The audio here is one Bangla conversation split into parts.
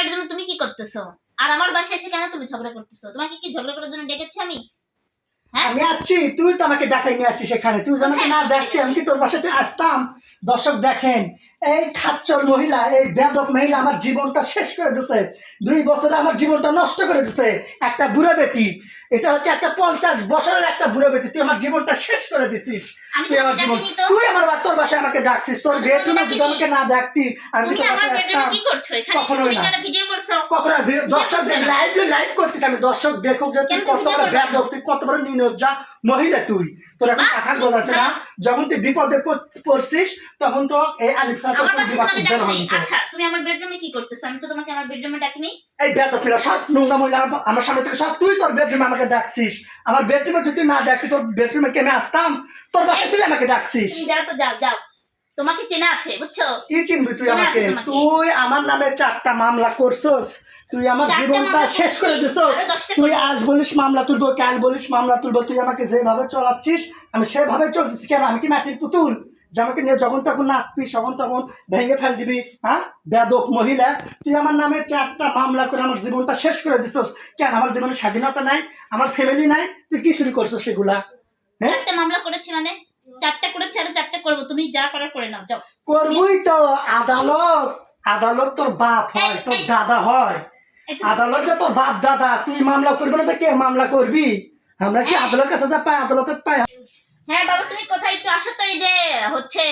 বেডরুমে তুমি কি করতেছো? আর আমার বাসায় এসে কেন তুমি ঝগড়া করতেছো? তোমাকে কি ঝগড়া করার জন্য ডেকেছি আমি? হ্যাঁ? আমি আছি তুই তো আমাকে ডাকাই নিয়ে আছিস সেখানে তুই জানো আমাকে না দেখতে আমি কি তোর বাসাতে আসতাম? দর্শক দেখেন এই খাচ্চর মহিলা এই বেদক মহিলা আমার জীবনটা শেষ করে দিছে। দুই বছরে আমার জীবনটা নষ্ট করে দিছে। একটা বুড়ো বেটি এটা হচ্ছে একটা পঞ্চাশ বছরের একটা বুড়ো বেটি তুই আমার জীবনটা শেষ করে দিছিস। তুই আমার জীবন তুই আমার তোর বাসায় আমাকে ডাকছিস তোর বেডরুমে যদি আমাকে না ডাকতি আমি আমার বাসায় আসতাম কখনোই না। কখনো দর্শক লাইভ লাইভ করতেছি আমি দর্শক দেখুক যে তুই কত বড় না? তুই কত বড় নির্লজ্জা মহিলা তুই। তোর এখন আঘাত তুমি বোঝাচ্ছে না? যখন তুই বিপদে পড়ছিস তখন তো এই আলিফ সাহেব তোর জীবন উদ্ধার। আচ্ছা তুমি আমার বেডরুমে কি করতেছো? আমি তো তোমাকে আমার বেডরুমে ডাকিনি। এই বেদ ফিরা সব নোংরা মহিলা আমার- সামনে থেকে সব তুই তোর বেডরুমে আমাকে ডাকছিস। আমার বেডরুমে যদি না ডাকতি তোর বেডরুমে কেমে আসতাম? তোর বাসায় তুই আমাকে ডাকছিস। তুমি যাও তো যাও যাও। তোমাকে চেনা আছে বুঝছ? কি চিনবি তুই আমাকে? তুই আমার নামে চারটা মামলা করছস। তুই আমার জীবনটা শেষ করে দিস তুই আজ বলিস মামলা তুলবো কাল বলিস মামলা তুলবো তুই আমাকে যেভাবে চলাচ্ছিস আমি সেভাবে চলতেছি। কেন? আমি কি মাটির পুতুল? যে আমাকে নিয়ে যখন তখন নাচবি তখন তখন ভেঙে ফেল দিবি হ্যাঁ? বেদক মহিলা। তুই আমার নামে চারটা মামলা করে আমার জীবনটা শেষ করে দিছস কেন? আমার জীবনে স্বাধীনতা নাই আমার ফ্যামিলি নাই। তুই কি শুরু করছিস সেগুলা? হ্যাঁ? মামলা করেছি মানে? চারটা করেছি আরও চারটা করব। তুমি যা করার করে নাও যাও। করবই তো। আদালত আদালত তোর বাপ হয় তোর দাদা হয়। আদালত যে তোর বাপ দাদা তুই মামলা করবি না তো কে মামলা করবি? আমরা কি আদালত কাছে যা পাই আদালতে পাই। হ্যাঁ বাবা তুমি কোথায় একটু আসো তো এই যে হচ্ছে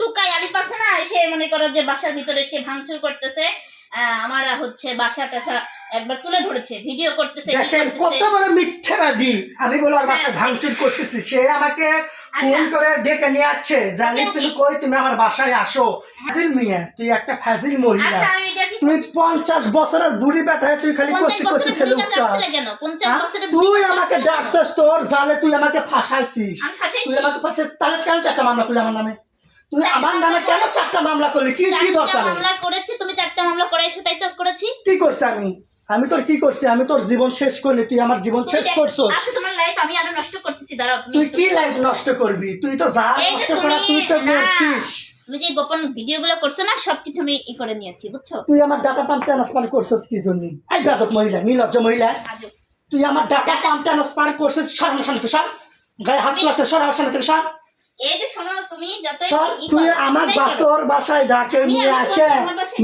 টুকাই আলিফ আছে না সে মনে করো যে বাসার ভিতরে সে ভাঙচুর করতেছে আমার হচ্ছে বাসা টাসা একবার তুলে ধরেছে ভিডিও করতেছে দেখেন কত। বড় মিথ্যাবাদী। আমি বলো আর বাসায় ভাঙচুর করতেছি সে আমাকে ফোন আচ্ছা। করে ডেকে নিয়ে আসছে। জানি তুমি কই তুমি আমার বাসায় আসো। ফাজিল মিয়া তুই একটা ফাজিল মহিলা। আচ্ছা আমি তুই পঞ্চাশ বছরের বুড়ি ব্যথা তুই খালি পঞ্চাশ করছি করছি ছেলে হ্যাঁ? তুই আমাকে ডাকছিস তোর জালে তুই আমাকে ফাঁসাইছিস। তুই আমাকে ফাঁসে তাহলে কেন চারটা মামলা করলি আমার নামে? তুই আমার নামে কেন চারটা মামলা করলি? কি কি দরকার? মামলা করেছি তুমি চারটা মামলা করাইছো তাই তো করেছি। কি করছি আমি? আমি তোর কি করছি? আমি তোর জীবন শেষ করলি তুই আমার জীবন শেষ দেখ- করছ আচ্ছা তোমার লাইফ আমি আরও নষ্ট করতেছি দাঁড়াও তুই কি লাইফ নষ্ট করবি? তুই তো যা নষ্ট করা তুই তো না। তুমি যে গোপন ভিডিও গুলো করছ না সবকিছু আমি ই করে নিয়েছি বুঝছ? তুই আমার ডাটা পাম্প ট্রান্সফার করছিস কি জন্য? এই বেদক মহিলা নীলজ্জ মহিলা। তুই আমার ডাটা পাম্প ট্রান্সফার করছিস সর আমার সামনে থেকে সর। গায়ে হাত তুলাস সর আমার সামনে থেকে সর। এই যে শোনো তুমি যত তুই আমার বাসর বাসায় ডাকে নিয়ে আসে।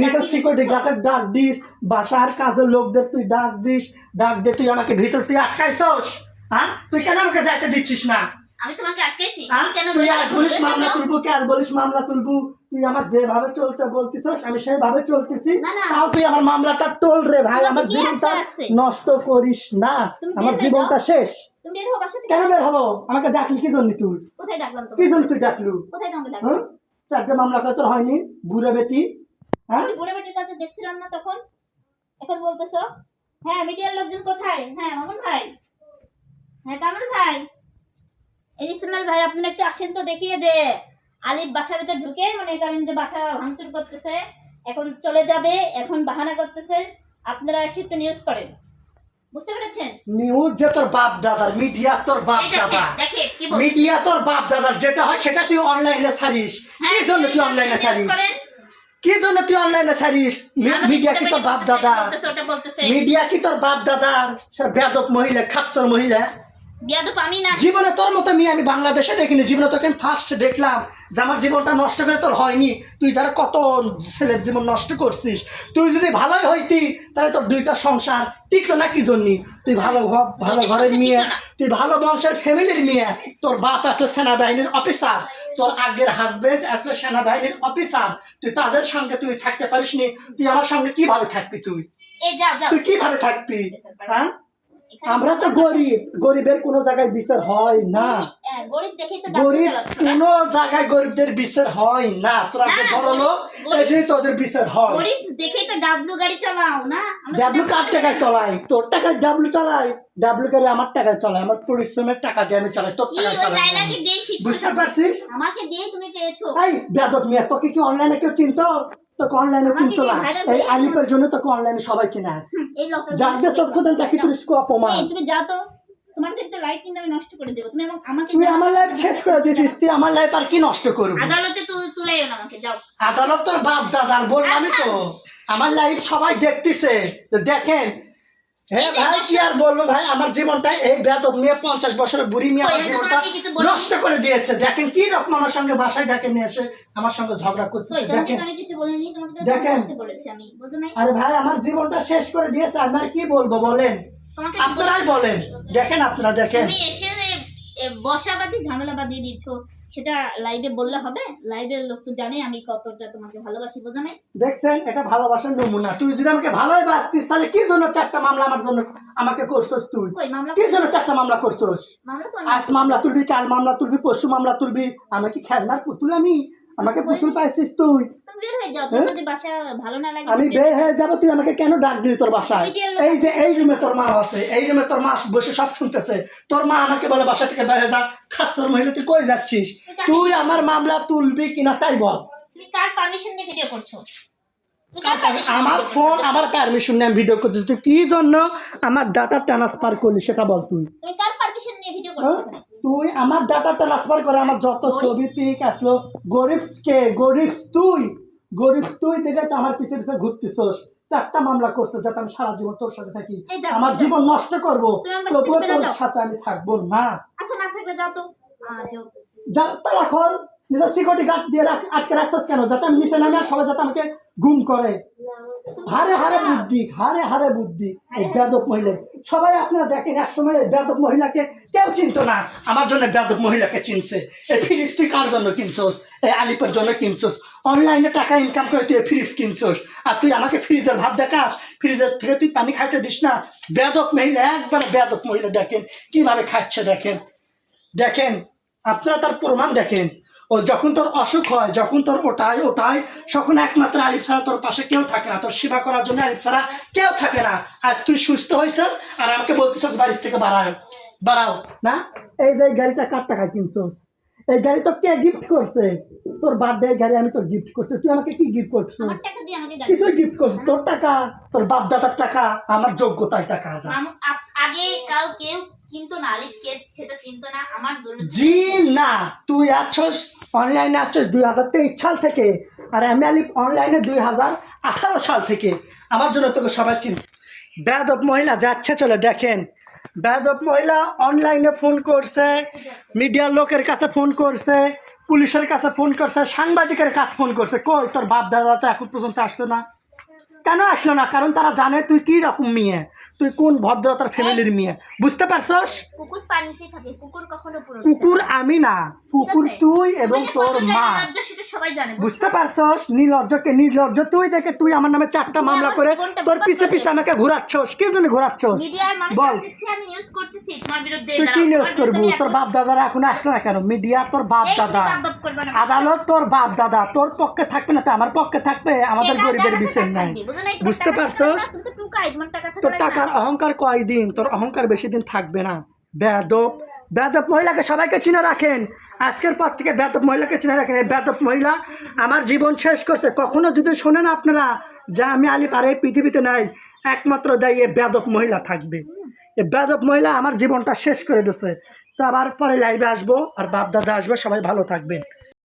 নিজের সিকিউরিটি? গার্ডের ডাক দিস বাসার কাজের লোকদের তুই ডাক দিস ডাক দে তুই আমাকে ভিতর তুই আটকাইছস হ্যাঁ? তুই কেন আমাকে যাইতে দিচ্ছিস না? আমি তোমাকে আটকেছি। হ্যাঁ? কেন তুই? আজ বলিস মামলা তুলবো কে? আর বলিস মামলা তুলবো? তুই আমার যেভাবে চলতে বলতিস আমি সেইভাবে চলতেছি। তাও তুই আমার মামলাটা টোল রে ভাই। আমার জীবনটা নষ্ট করিস না। আমার জীবনটা শেষ। কেন বের হব? আমাকে ডাকলি কি জন্য তুই? কি জন্য তুই ডাকলু? হ্যাঁ? চারটে মামলা করে তোর হয়নি? বুড়ে বেটি। হ্যাঁ? বুড়ো বেটির কাছে দেখছিলাম না তখন? এখন বলতেছো? হ্যাঁ মিডিয়ার লোকজন কোথায়? হ্যাঁ মামুন ভাই। হ্যাঁ কামরুল ভাই। ইসমাইল ভাই আপনি একটু আসেন তো দেখিয়ে দে। আলিফ বাসার ভিতর ঢুকে মনে করেন যে বাসা ভাঙচুর করতেছে। এখন চলে যাবে এখন বাহানা করতেছে। আপনারা এসে একটু নিউজ করেন। বুঝতে পেরেছেন? নিউজ যে তোর বাপ দাদার মিডিয়া তোর বাপ দাদা দেখেন কি বলছে? মিডিয়া তোর বাপ দাদার যেটা হয় সেটা তুই অনলাইনে ছাড়িস। হ্যাঁ, কি জন্য তুই অনলাইনে ছাড়িস? কি জন্য তুই অনলাইনে ছাড়িস? মিডিয়া কি তোর বাপ দাদা মিডিয়া কি তোর বাপ দাদার? সে বেদক মহিলা খাচ্চর মহিলা। বিয়াদুপ আমি না জীবনে তোর মতো মেয়ে আমি বাংলাদেশে দেখিনি। জীবনে তোকে ফার্স্ট দেখলাম যে আমার জীবনটা নষ্ট করে তোর হয়নি। তুই যারা কত ছেলের জীবন নষ্ট করছিস। তুই যদি ভালোই হইতি তাহলে তোর দুইটা সংসার টিকলো না কি জন্য? তুই ভালো ভালো ঘরের মেয়ে তুই ভালো বংশের ফ্যামিলির মেয়ে। তোর বাপ আসলে সেনাবাহিনীর অফিসার তোর আগের হাজবেন্ড আসলে সেনাবাহিনীর অফিসার তুই তাদের সঙ্গে তুই থাকতে পারিস নি তুই আমার সঙ্গে কীভাবে থাকবি তুই? তুই কীভাবে থাকবি? হ্যাঁ? আমরা তো গরিব গরিবের কোনো জায়গায় বিচার হয় না। গরিব। কোনো জায়গায় গরিবদের বিচার হয় না। তোরা যে বড় লোক এই জন্যই তোদের বিচার হয়। গরিব দেখেই তো ডাবলু গাড়ি চালাও না। ডাবলু কার টাকায় চলাই? তোর টাকায় ডাবলু চালাই। ডাবলু গাড়ি আমার টাকায় চলাই। আমার পরিশ্রমের টাকা দিয়ে আমি চালাই তোর টাকায় চালাই। বুঝতে পারছিস? আমাকে দিয়ে তুমি পেয়েছ। এই বেদব মিয়া তোকে কি অনলাইনে কেউ চিনতো? তোকে অনলাইনে চিনতো না। এই আলিপের জন্য তোকে অনলাইনে সবাই চিনে। লোকটা যাকে চক্ষু দেন তাকে তুই অপমান। তুমি তো। তোমার কিন্তু লাইফ কিন্তু আমি নষ্ট করে দেবো। তুমি আমাকে তুই যাও। আমার লাইফ শেষ করে দিয়েছিস তুই আমার লাইফ আর কি নষ্ট করবি? আদালতে তু- তুলে এলো আমাকে যাও। আদালত তোর বাপ দাদার বললামই তো আচ্ছা। আমার লাইফ সবাই দেখতেছে। তো দেখেন হ্যাঁ ভাই কি আর বলব ভাই আমার জীবনটা এই বেদব মেয়ে পঞ্চাশ বছরের বুড়ি মেয়ে আমার জীবনটা। নষ্ট করে দিয়েছে। দেখেন কি রকম আমার সঙ্গে বাসায় ডেকে নিয়ে এসে আমার সঙ্গে ঝগড়া করতে দেখেন। তো তো দেখেন। আরে ভাই আমার জীবনটা শেষ করে দিয়েছে। আমি আর কি বলব বলেন। আপনারাই বলেন। দেখেন আপনারা দেখেন। তুমি এসে বসাবাদি ঝামেলা বাদিয়ে দিচ্ছ। সেটা লাইভে বললে হবে। লাইভের লোক তো জানে আমি কতটা তোমাকে ভালোবাসি বোঝো নাই? দেখছেন এটা ভালোবাসার নমুনা। তুই যদি আমাকে ভালোই বাসতিস তাহলে কি জন্য চারটা মামলা আমার জন্য আমাকে করছস তুই? কি জন্য চারটা মামলা করছস? আজ মামলা তুলবি কাল মামলা তুলবি পরশু মামলা তুলবি। আমি কি খেলনার পুতুল আমি? আমাকে পুতুল পাইছিস তুই? বের হয়ে যাও হ্যাঁ? যদি বাসা ভালো না লাগে আমি তুমি বে হয়ে যাব তুই আমাকে কেন ডাক দিলি তোর বাসায়? এই যে এই রুমে তোর মা আছে এই রুমে তোর মা বসে সব শুনতেছে। তোর মা আমাকে বলে বাসা থেকে বের হয়ে যা খাচ্ছর মহিলা তুই কই যাচ্ছিস? তুই আমার মামলা তুলবি কিনা তাই বল। তুমি কার পারমিশন নিয়ে ভিডিও করছ? আমার ফোন করছ? আমার পারমিশন নিয়ে ভিডিও করছিস তুই কি জন্য আমার ডাটা ট্রান্সফার করলি সেটা বল তুই। কার পারমিশন নিয়ে ভিডিও করছ? হ্যাঁ? তুই আমার ডাটা ট্রান্সফার করে আমার যত ছবি পিক আসলো গরিবস কে? গরিবস তুই। গরিবস তুই দেখে তো আমার পিছে পিছে ঘুরতেছস। চারটা মামলা করছ যাতে আমি সারা জীবন তোর সাথে থাকি। আমার জীবন নষ্ট করব। তবুও তোর সাথে আমি থাকব না। আচ্ছা না থাকলে যাও তো। যা তার নিজের সিকিউরিটি গার্ড দিয়ে রাখ- আটকে রাখছস কেন? যাতে আমি নিচে নামে আর সবাই যাতে আমাকে গুম করে। হারে হারে বুদ্ধি হারে হারে বুদ্ধি। এই বেদক মহিলা সবাই আপনারা দেখেন, এক সময় বেদক মহিলাকে কেউ চিনতো না। আমার জন্য বেদক মহিলাকে চিনছে। এই ফ্রিজ তুই কার জন্য কিনছোস? এই আলিপের জন্য কিনছোস? অনলাইনে টাকা ইনকাম করে তুই ফ্রিজ কিনছোস? আর তুই আমাকে ফ্রিজের ভাব দেখাস? ফ্রিজের থেকে তুই পানি খাইতে দিস না? বেদক মহিলা, একবার বেদক মহিলা দেখেন, কীভাবে খাচ্ছে দেখেন। দেখেন, আপনারা তার প্রমাণ দেখেন। ও যখন তোর অসুখ হয় যখন তোর ওটাই ওটাই তখন একমাত্র আলিফ ছাড়া তোর পাশে কেউ থাকে না। তোর সেবা করার জন্য আলিফ ছাড়া কেউ থাকে না। আজ তুই সুস্থ হয়েছিস আর আমাকে বলতেছিস বাড়ির থেকে বাড়ায় বাড়াও না? এই যে গাড়িটা কার টাকা কিনছস? এই গাড়ি তো কে গিফট করছে? তোর বার্থডে গাড়ি আমি তোর গিফট করছি। তুই আমাকে কি গিফট করছিস? কিছুই গিফট করছিস? তোর টাকা তোর বাপ দাদার টাকা আমার যোগ্যতার টাকা। আগে কাউ কেউ জি না, তুই অনলাইনে দুই হাজার তেইশ সাল থেকে, আর অনলাইনে দুই হাজার আঠারো সাল থেকে জন্য তোকে সবাই মহিলা যাচ্ছে চলে, দেখেন। বেদব মহিলা অনলাইনে ফোন করছে মিডিয়ার লোকের কাছে ফোন করছে, পুলিশের কাছে ফোন করছে, সাংবাদিকের কাছে ফোন করছে, কই তোর বাপ দাদা তো এখন পর্যন্ত আসলো না? কেন আসলো না? কারণ তারা জানে তুই কি রকম মেয়ে। তুই কোন ভদ্রতার ফ্যামিলির মেয়ে? বুঝতে পারছস? কুকুর পানিতে থাকে কুকুর কখনো পুরো কুকুর আমি না। কুকুর তুই এবং তোর মা। জানে বুঝতে পারছস? নির্লজ্জকে নির্লজ্জ। তুই দেখে তুই আমার নামে চারটা মামলা করে তোর পিছে পিছে আমাকে ঘোরাচ্ছস। কি জন্য ঘোরাচ্ছস? বল। তুই কি নিউজ করব তোর বাপ দাদারা এখন আসলো না কেন? মিডিয়া তোর বাপ দাদা। আদালত তোর বাপ দাদা। তোর পক্ষে থাকবে না তো আমার পক্ষে থাকবে? আমাদের গরিবের বিচার নাই। বুঝতে পারছস? তোর টাকার অহংকার কয়দিন? তোর অহংকার বেশি দিন থাকবে না। বেদব বেদব মহিলাকে সবাইকে চিনে রাখেন। আজকের পর থেকে বেদব মহিলাকে চিনে রাখেন। এই বেদব মহিলা আমার জীবন শেষ করছে। কখনো যদি শোনেন আপনারা যে আমি আলিফ এই পৃথিবীতে নাই, একমাত্র দায়ী এ বেদব মহিলা থাকবে। এ বেদব মহিলা আমার জীবনটা শেষ করে দিচ্ছে তো আবার পরে লাইভে আসব আর বাপ দাদা আসবে, সবাই ভালো থাকবেন।